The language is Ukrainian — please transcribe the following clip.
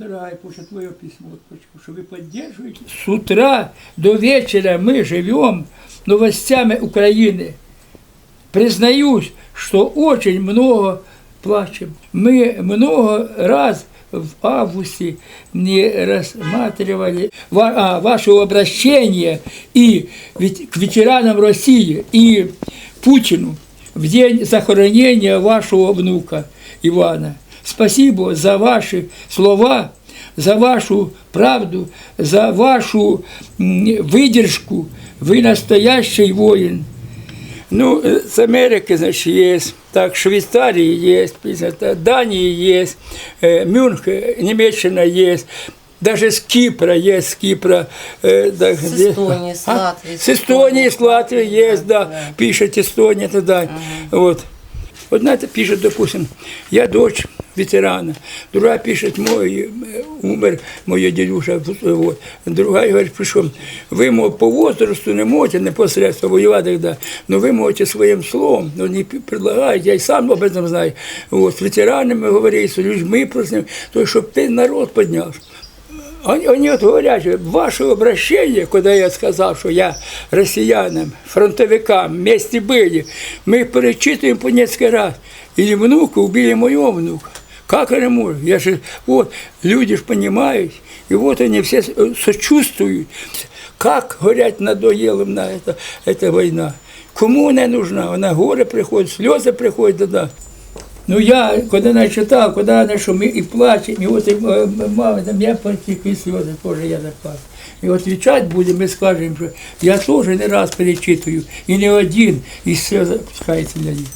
утра и после твоего письма, вот почему, что вы поддерживаете. С утра до вечера мы живем новостями Украины. Признаюсь, что очень много плачем. Мы много раз в августе не рассматривали ва- а, ваше обращение и ведь к ветеранам России, и Путину в день захоронения вашего внука Ивана. Спасибо за ваши слова, за вашу правду, за вашу м, выдержку. Вы настоящий воин. Ну, э, с Америки, значит, есть, так, Швейцарии есть, это, Дании есть, э, Мюнхен, Немеччина есть, даже с Кипра есть, с Кипра. э, да, С где- Эстонии, с А? Латвии, С Эстонии, с Латвии есть, да, да. пишет Эстония, тогда, вот. Вот знаете, пишет, допустим, я дочь ветерана, другая пишет, мой э, умер, моя дедуша, вот. другая говорит, прийшов, ви мов, по возрасту не можете непосредственно воювати, да, но ви можете своїм словом, ну, не предлагають, я й сам об этом знаю, вот, з ветеранами говорить, з людьми простими, то, щоб ти народ підняв. Они, они вот говорят, что ваше обращение, когда я сказал, что я россиянам, фронтовикам, вместе были, мы перечитываем по несколько раз. Или внука убили моего внука. Как это может? Я же, вот, люди же понимают, и вот они все э, сочувствуют. Как, говорят, надоело им на это, эта война. Кому она нужна? Она горе приходит, слезы приходят, да-да. Ну я, коли не читав, коли не що ми і плачемо, і от і, е, мама, там я потекли сльози, теж я заплакав. І от відвічати буде, ми скажемо, що я теж не раз перечитую, і не один, і сльози пускається для них.